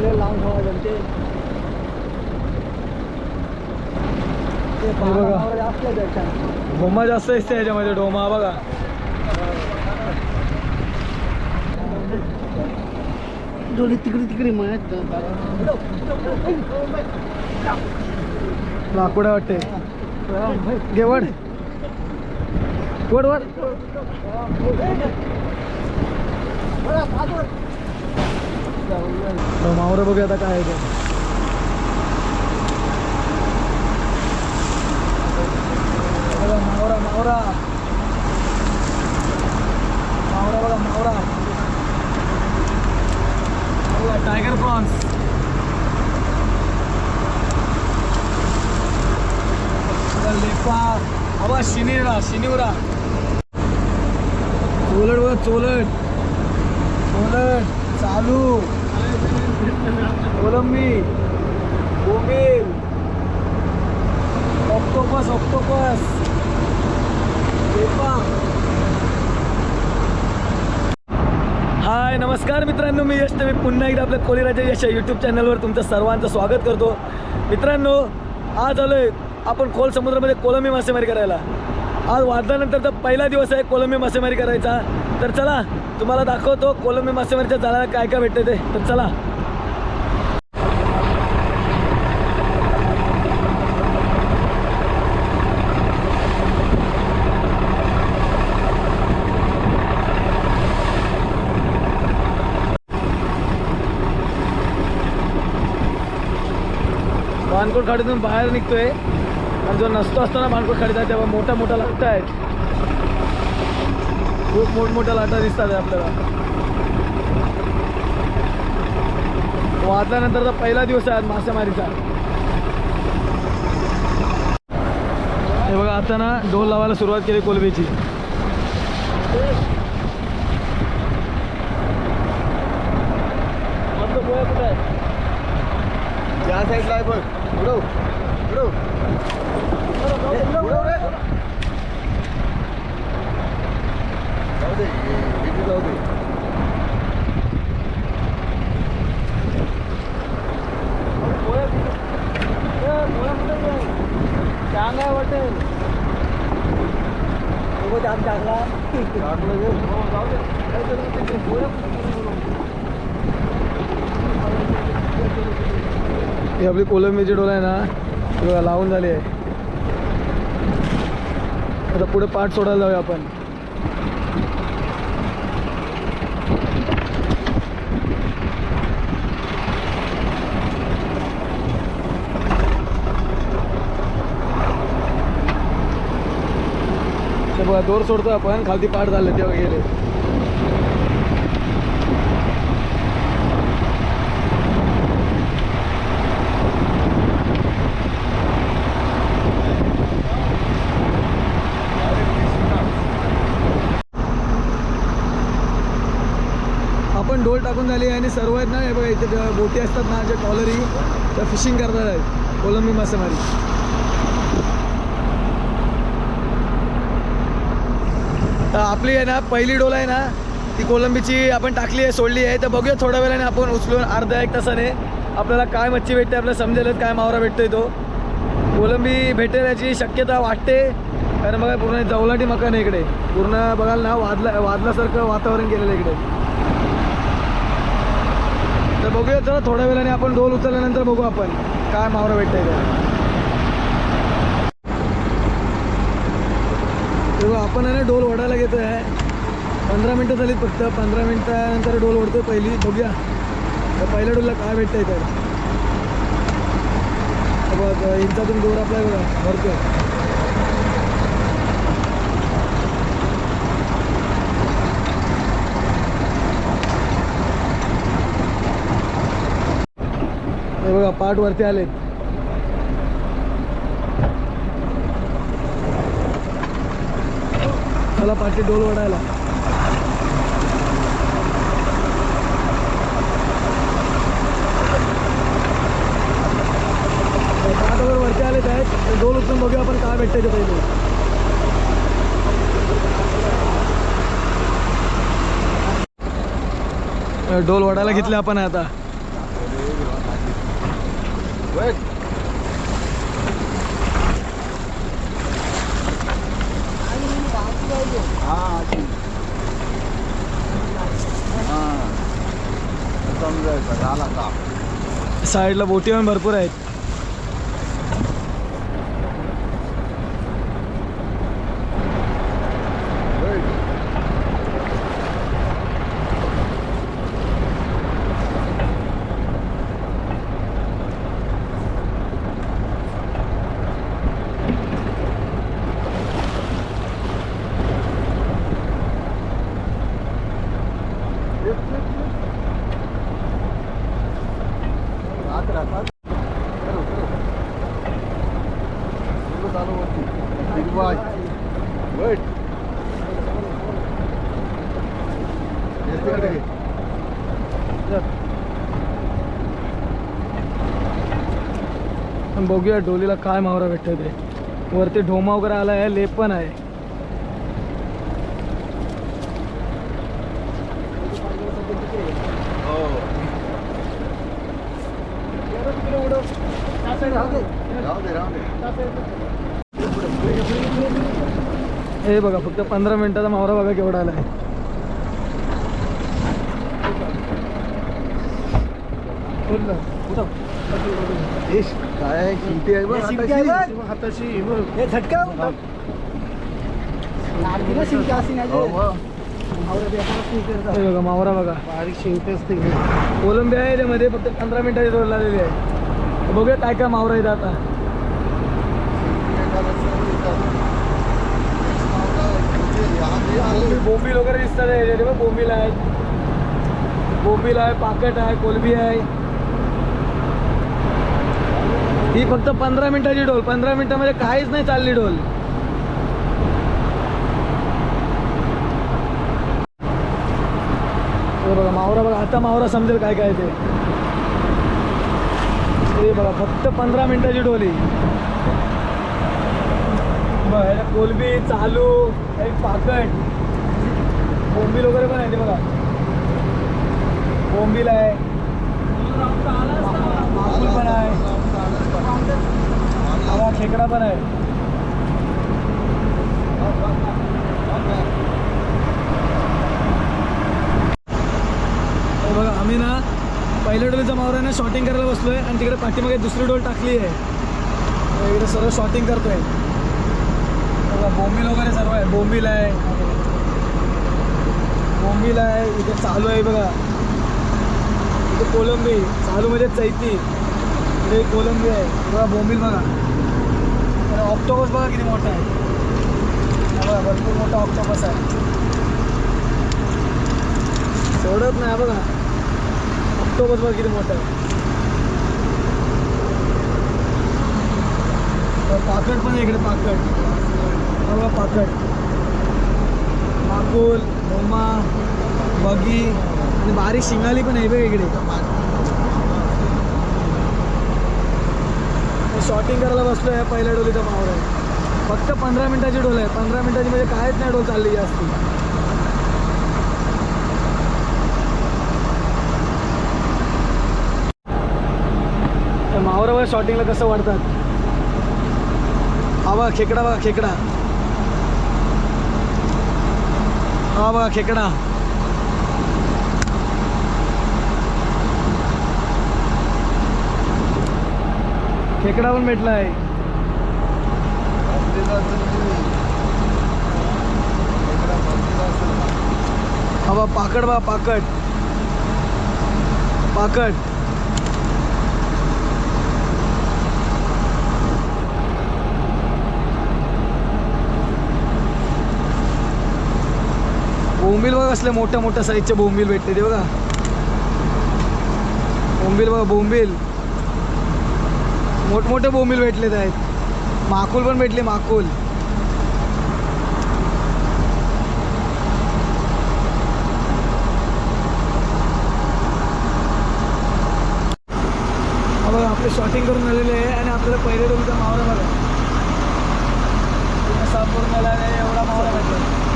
आपल्याला लावून ठेवायचं ते ते हे बघा. पाण्यावर जास्त आहे त्याच्यात. डोमा जास्त असते याच्यामध्ये डोमा बघा दोन्ही तिकडे तिकडे मळ्यात लाकूड वाटते घे वड वड वड मावरं बघूया आता काय आहे ते. मावरा मावरा. मावरा बघा मावरा. टायगर प्रॉन्स बघा, लेपा. बाबा शिनिरा शिनिवरा. चोलट बघा चोलट. चोलट चालू. कोलंबी बोंबील ऑक्टोपस ऑक्टोपस लेपा हाय नमस्कार मित्रांनो मी यश मी पुन्हा एकदा आपल्या कोलीराजा यश या यूट्यूब चॅनलवर तुमचं सर्वांचं स्वागत करतो. मित्रांनो आज आलोय आपण खोल समुद्रामध्ये कोलंबी मासेमारी करायला. आज वाजल्यानंतरचा पहिला दिवस आहे कोलंबी मासेमारी करायचा. तर चला तुम्हाला दाखवतो कोलंबी मासेमारीच्या जाळ्याला काय काय भेटते ते. तर चला. बाणकोट खाडीतून बाहेर निघतोय. आणि जो नसतो असताना बाणकोट खाडीचा तेव्हा मोठ्या मोठ्या लाटा आहेत. खूप मोठमोठ्या लाटा दिसतात आहे आपल्याला. वाजल्यानंतरचा पहिला दिवस आहे आज मासेमारीचा. हे बघा आता ना डोल लावायला सुरुवात केली कोलबीची. त्या साईडला आहे बघ. उडव उडव उडव रे जाऊ दे इथे जाऊ दे चांगला वाटेल चांगला ही आपली कोलंबीची डोल आहे ना बघा लावून झाली आहे. आता पुढे पाठ सोडायला जाऊया आपण. ते बघा दोर सोडतो आपण खालती पाठ झाले तेव्हा गेले आपण आली आणि सर्व आहेत ना हे बघा इथे बोटी असतात ना जे कॉलरी त्या फिशिंग करतात आहेत. कोलंबी मासेमारी. तर आपली आहे ना पहिली डोल आहे ना ती कोलंबीची आपण टाकली आहे सोडली आहे. तर बघूया थोड्या वेळाने आपण उचलून अर्ध्या एक तासाने आपल्याला काय मच्छी भेटते आपल्याला समजेलच काय मावरा भेटतोय तो. कोलंबी भेटेल याची शक्यता वाटते. कारण बघा पूर्ण जवलाटी मकान आहे इकडे. पूर्ण बघाल ना वादला वादल्यासारखं वातावरण केलेलं इकडे. तर बघूया चला थोड्या वेळाने आपण डोल उचलल्यानंतर बघू आपण काय मावरा भेटतंय ते तेव्हा आपण आहे ना डोल ओढायला घेतो आहे पंधरा मिनटं झालीत फक्त. पंधरा मिनटानंतर डोल ओढतो पहिली. बघूया. तर पहिल्या डोलला काय भेटतंय तर बघ बघा इंचातून डोर आपला बघा भरतो हे बघा पाठ वरती आलेत. चला पाठी डोल वडायला. वरती आलेत आहेत डोल उचलून बघूया आपण काय भेटतंय ते पहिले. डोल वडायला घेतले आपण आता. Wait. हा. हा. समजायचं झाला का साईडला बोटी पण भरपूर आहेत Wait. आत राहा, आत. चलो, चलो. चालू होती हिरवा. Wait. Yes, तिकडे पण बघूया डोलीला काय मावरा भेटतोय ते वरती ढोमा वगैरे आला आहे लेप पण आहे हो. राहू दे, राहू दे. हे बघा फक्त पंधरा मिनिटाचा मावरा बघा केवढा आला आहे? शिंपी बघ, हाताशी. हो, हो. हे बघा मावरा बघा. कोलंबी आहे त्यामध्ये फक्त पंधरा मिनिटाची जोड लागलेली आहे. बघूया काय काय मावरा येतं आता. बोंबील वगैरे दिसतात आहे. बघ बोंबील आहे. बोंबील आहे पाकट आहे कोलबी आहे. ही फक्त पंधरा मिनिटाची डोल पंधरा मिनिटामध्ये काहीच नाही चालली डोल बघा मावरा बघा आता मावरा समजेल काय काय ते. बघा फक्त पंधरा मिनिटाची डोली बघा कोलबी चालू एक पाकट. बोंबील वगैरे पण आहे ते बघा. बोंबील आहे. माकूल पण आहे. हा खेकडा पण आहे. बघा आम्ही ना पहिल्या डोलीच्या मावराने शॉटिंग करायला बसलोय आणि तिकडे पाठीमागे दुसरी डोल टाकली आहे. इकडे सर्व शॉटिंग करतोय. बघा बोंबील वगैरे सर्व आहे. बोंबील आहे. बोंबीला आहे इथे चालू आहे बघा. इथे कोलंबी चालू म्हणजे चैती. इथे कोलंबी आहे. बघा बोंबील बघा. आणि ऑक्टोबस बघा किती मोठा आहे. बघा भरपूर मोठा ऑक्टोबस आहे. सोडत नाही बघा. ऑक्टोबस बघा किती मोठा आहे. तर पण आहे इकडे पाकट बघा पाकट माकुल होमा बगी आणि बारीक शिंगाली पण आहे बघ इकडे. शॉटिंग करायला बसलो आहे पहिल्या डोलीचा मावर आहे फक्त पंधरा मिनिटाची डोल आहे. पंधरा मिनिटाची म्हणजे कायच नाही डोल चालली जास्ती. त्या मावरावर शॉटिंगला कसं वाढतात? हा बघा खेकडा बघा खेकडा. हा बघा खेकडा खेकडा पण भेटला आहे हा बा पाकड बा पाकड. पाकड. बोंबील बघा असले मोठ्या मोठ्या साईजचे बोंबील भेटते ते बघा. बोंबील बघा बोंबील मोठमोठे बोंबील भेटलेत आहेत. माकुल पण भेटले माकुल. बघा आपले शॉटिंग करून आलेले आहे आणि आपल्याला पहिले तुमचा मावरा बघा. साफ करून आला एवढा मावरा भेटला.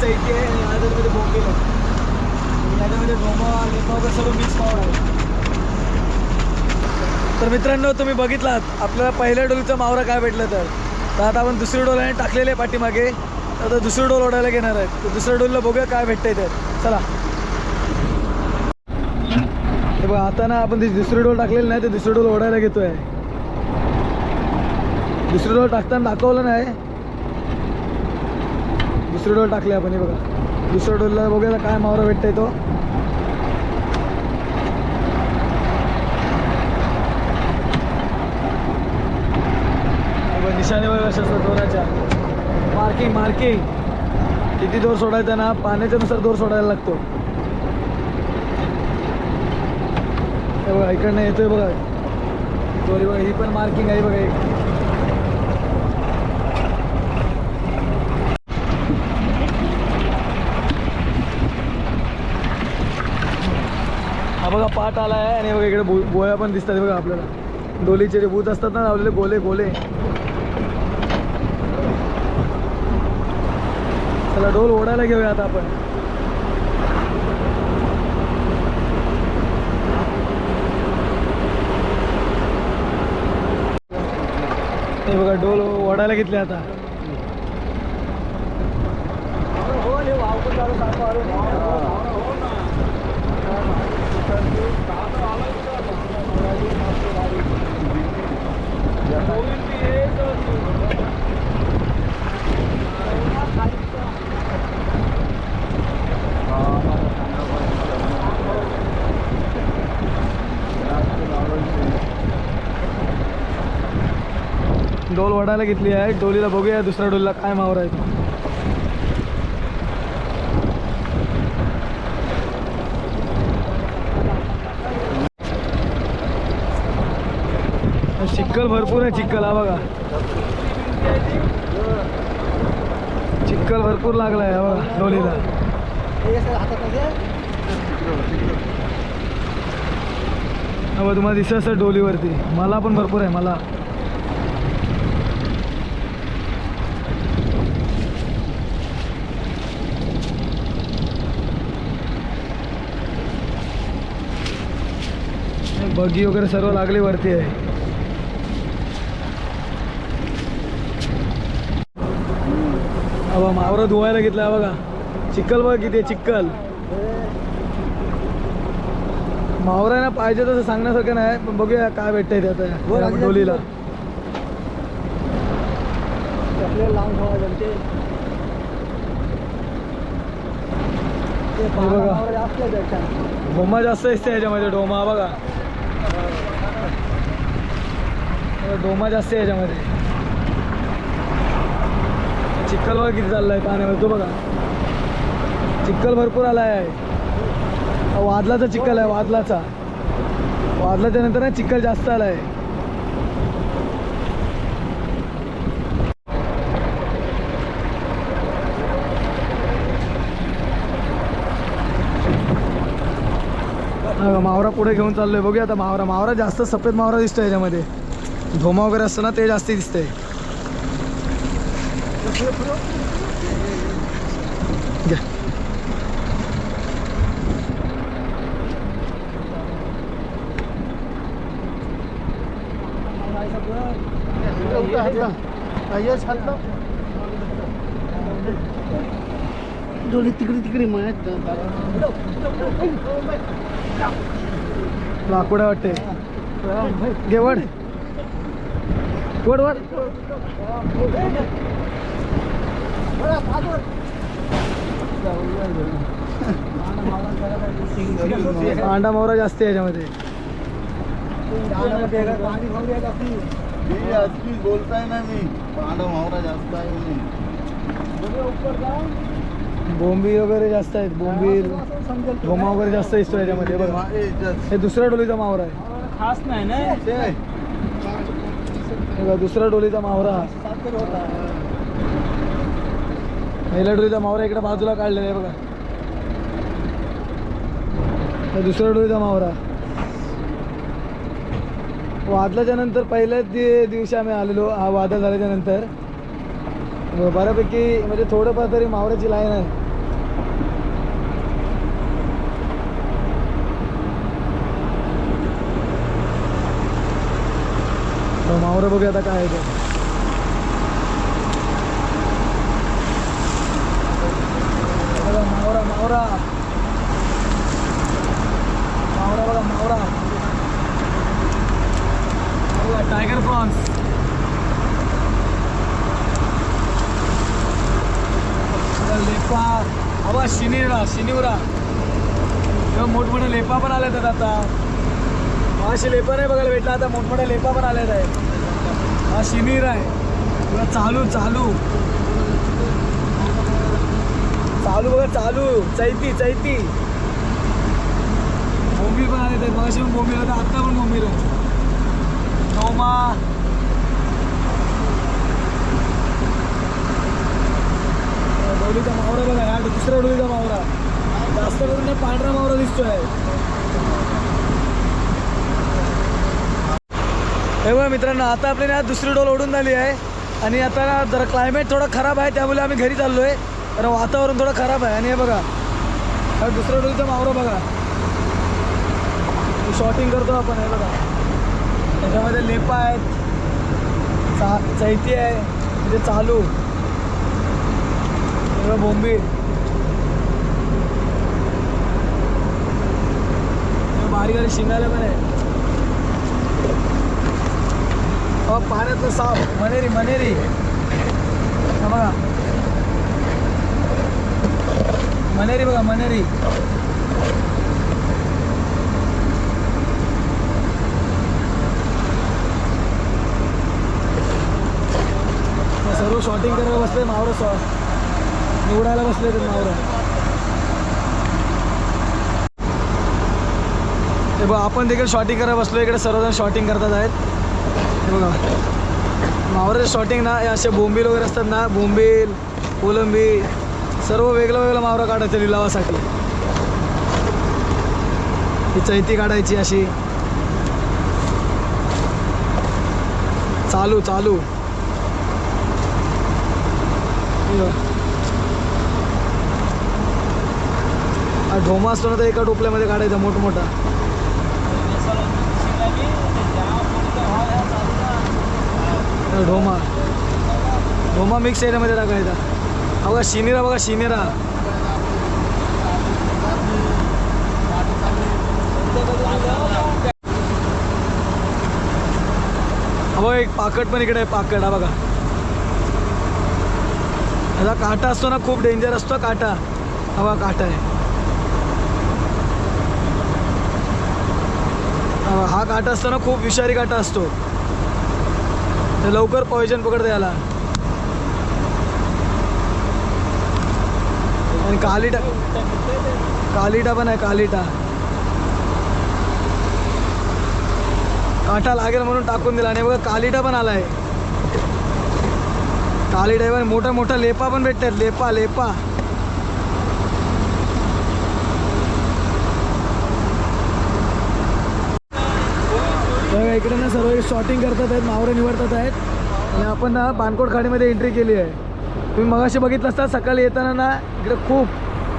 चैती आहे आणि या या याच्यामध्ये ढोमा लिंबा वगैरे सर्व मिक्स मावरा आहे तर मित्रांनो तुम्ही बघितलात आपल्याला पहिल्या डोलीचा मावरा काय भेटलं तर? तर आता आपण दुसरी डोल टाकलेली आहे पाठीमागे. तर आता दुसरी डोल ओढायला घेणार आहेत. तर दुसऱ्या डोलला बघूया काय भेटतंय तर. चला. हे बघा आता ना आपण ती दुसरी डोल टाकलेली नाही ते दुसरी डोल ओढायला घेतोय. दुसरी डोळ टाकताना दाखवलं नाही. दुसरी डोल टाकली आपण हे बघा. दुसऱ्या डोलला बघायला काय मावरा भेटतंय तो. निशाने वगैरे असतात दोराच्या मार्किंग मार्किंग. किती दोर सोडायचा ना पाण्याच्या नुसार दोर सोडायला लागतो. बघा इकडनं येतोय बघा. दोरी बघा ही पण मार्किंग आहे बघा एक. बघा पाट आला आहे आणि बघा इकडे बो गोळ्या पण दिसतात बघा आपल्याला. डोलीचे जे भूत असतात ना लावलेले गोले गोले. चला डोल ओढायला घेऊया आता आपण. हे बघा डोल ओढायला घेतले आता. डोल वडायला घेतली आहे. डोलीला बघूया दुसऱ्या डोलीला काय मावर आहे चिखल भरपूर आहे चिखल हा बघा. चिखल भरपूर लागलाय हा बघा डोलीला हा तुम्हाला दिसत असेल डोलीवरती. मला पण भरपूर आहे मला. बगी वगैरे सर्व लागली वरती आहे. अबा मावरा धुवायला घेतला बघा. चिक्कल बघा किती चिक्कल मावरा ना पाहिजे तसं सांगण्यासारखं नाही पण बघूया काय भेटतंय ते आता डोलीला बघा. डोमा जास्त दिसते याच्यामध्ये डोमा बघा. डोमा जास्त याच्यामध्ये. चिखल वगैरे किती चाललाय पाण्यामध्ये? तो बघा. चिखल भरपूर आलाय. आहे वादलाचा चिखल आहे वादलाचा. वादलाच्या नंतर ना चिखल जास्त आलाय. मावरा पुढे घेऊन चाललोय. बघूया आता मावरा. मावरा जास्त सफेद मावरा दिसतोय याच्यामध्ये. धोमा वगैरे असतं ना ते जास्त दिसतंय. घ्या. डोली तिकडे तिकडे माहीत लाकूड वाटते घे वड वड वड अंडा मोहरा जास्त आहे याच्यामध्ये. बोलताय ना मी पांडव मावरा जास्त आहे म्हणून. बोंबी वगैरे जास्त आहेत बोंबील घोमा वगैरे जास्त दिसतो याच्यामध्ये बघा. हे दुसऱ्या डोलीचा मावरा आहे. खास नाही ना. दुसऱ्या डोलीचा मावरा डोळीचा मावरा इकडे बाजूला काढलेला आहे बघा. दुसरा डोळीचा मावरा. वादलाच्या नंतर पहिल्याच दि दिवशी आम्ही आलेलो हा वादळ झाल्याच्यानंतर. बऱ्यापैकी म्हणजे थोडंफार तरी मावऱ्याची लाईन आहे. मावरं बघूया आता काय आहे ते. मावरा मावरा बघा मावरा बघा टायगर प्रॉन्स लेपा. अबा शिनिरा शिनिवरा. तेव्हा मोठमोठे लेपा पण आले आहेत आता. असे लेपा नाही बघायला भेटला आता मोठमोठ्या लेपा पण आलेत आहे हा शिनीर आहे. तुला चालू चालू. चालू बघा चालू. चैती चैती. बोंबील पण आले आहेत मगाशी पण बोंबील होता आत्ता पण बोंबील आहे. नोमा डोलीचा मावरा बघा ह्या दुसऱ्या डोलीचा मावरा. जास्त करून पांढरा मावरा दिसतोय. हे बघा मित्रांनो आता आपली ना दुसरी डोल ओढून झाली आहे. आणि आता जरा क्लायमेट थोडं खराब आहे त्यामुळे आम्ही घरी चाललो आहे कारण वातावरण थोडं खराब आहे. आणि हे बघा. हा दुसऱ्या डोलीचा मावरा बघा. शॉटिंग करतो आपण हे बघा. त्याच्यामध्ये लेपा आहेत. चा चैती आहे. म्हणजे चालू. सगळं बघा बोंबील बारीक बारीक शिंगाले पण आहे. अ, पाण्यातलं साप. मनेरी मनेरी. बघा. मनेरी बघा मनेरी. सर्व शॉटिंग करायला बसले मावरं सॉ निवडायला बसले ते मावरं. हे बघा आपण देखील शॉटिंग करायला बसलो इकडे सर्वजण शॉटिंग करतात आहेत. हे बघा. मावराचे शॉटिंग ना हे असे बोंबील वगैरे असतात ना बोंबील कोलंबी सर्व वेगळं वेगळं मावरा काढायचं लिलावासाठी. ही चैती काढायची अशी. चालू चालू. ढोमा असतो ना तर एका टोपल्यामध्ये काढायचा मोठमोठा. ढोमा. ढोमा मिक्स एरियामध्ये टाकायचा. हा बघा शिनेरा बघा शिनेरा अहो एक पाकट पण इकडे आहे पाकट हा बघा. ह्याचा काटा असतो ना खूप डेंजर असतो काटा. हवा काटा आहे. हा काटा असतो ना खूप विषारी काटा असतो. लवकर पॉयझन पकडते याला. आणि कालिटा कालिटा पण आहे कालिटा. काटा लागेल म्हणून टाकून दिला. आणि बघा कालिटा पण आलाय. कालिटा पण मोठा मोठा लेपा पण भेटतात. लेपा लेपा. इकडे ना सर्व शॉटिंग करतात आहेत मावरे निवडतात आहेत. आणि आपण ना बानकोट खाडीमध्ये एंट्री केली आहे. तुम्ही मगाशी बघितलं असता सकाळी येताना ना इकडे खूप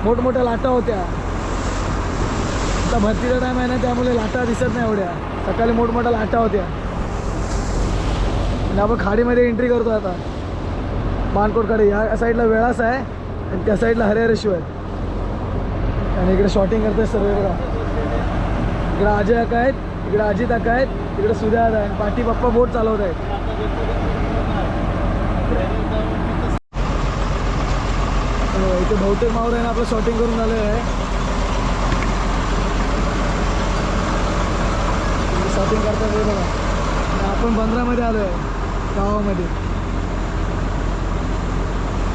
मोठमोठ्या लाटा होत्या. आता भरतीचा टाईम आहे ना त्यामुळे लाटा दिसत नाही एवढ्या. सकाळी मोठमोठ्या लाटा होत्या. आणि आपण खाडीमध्ये एंट्री करतो आता. बानकोट खाडी या साईडला वेळास आहे आणि त्या साईडला हरिहरेश्वर. आणि इकडे शॉटिंग करते सर्व बघा इकडे अजय अका आहेत इकडे अजित अका आहेत इकडे सुद्या आहे आणि पाठी पप्पा बोट चालवत आहेत हो, इथे बहुतेक मावर आहे ना आपलं शॉटिंग करून झालेलं आहे. शॉपिंग करतात हे बघा. आपण बंदरामध्ये आलो आहे गावामध्ये.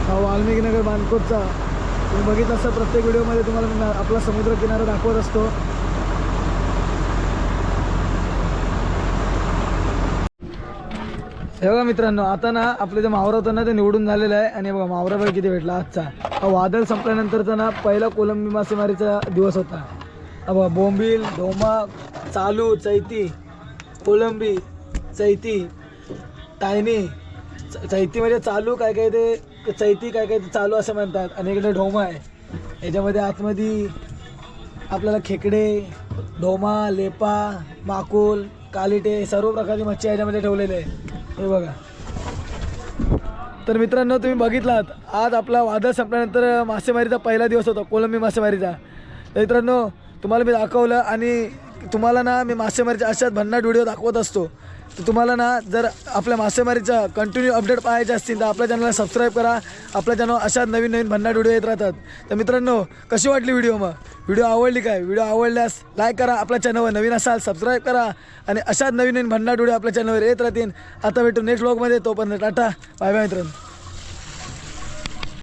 हा वाल्मिकी नगर बांधकोटचा तुम्ही बघित असता प्रत्येक व्हिडिओमध्ये तुम्हाला मी आपला समुद्र किनारा दाखवत असतो. हे बघा मित्रांनो आता ना आपलं जे मावरा होतं ना ते निवडून झालेलं आहे. आणि बघा मावरा बघा किती भेटला आजचा. हा वादळ संपल्यानंतरचा ना पहिला कोलंबी मासेमारीचा दिवस होता. बघा बोंबील डोमा चालू चैती कोलंबी चैती टायनी च- चैती म्हणजे चालू काय काय ते चैती काय काय ते चालू असं म्हणतात. आणि इकडे ढोमा आहे. याच्यामध्ये आतमध्ये आपल्याला खेकडे ढोमा लेपा माकुल कालिटे सर्व प्रकारची मच्छी याच्यामध्ये ठेवलेले आहे. हे बघा. तर मित्रांनो तुम्ही बघितलात आज आपला वादळ संपल्यानंतर मासेमारीचा पहिला दिवस होता कोलंबी मासेमारीचा. तर मित्रांनो तुम्हाला मी दाखवलं आणि तुम्हाला ना मी मासेमारीच्या अशाच भन्नाट व्हिडिओ दाखवत असतो. तर तुम्हाला ना जर आपल्या मासेमारीचा कंटिन्यू अपडेट पाहायचे असतील तर आपल्या चॅनलला सबस्क्राईब करा. आपल्या चॅनल अशाच नवीन नवीन भन्नाट व्हिडिओ येत राहतात. तर मित्रांनो कशी वाटली व्हिडिओ मग? व्हिडिओ आवडली काय? व्हिडिओ आवडल्यास लाईक करा आपल्या चॅनलवर नवीन असाल सबस्क्राईब करा. आणि अशाच नवीन नवीन भन्नाट व्हिडिओ आपल्या चॅनलवर येत राहतील. आता भेटू नेक्स्ट ब्लॉगमध्ये तोपर्यंत टाटा. बाय बाय मित्रांनो.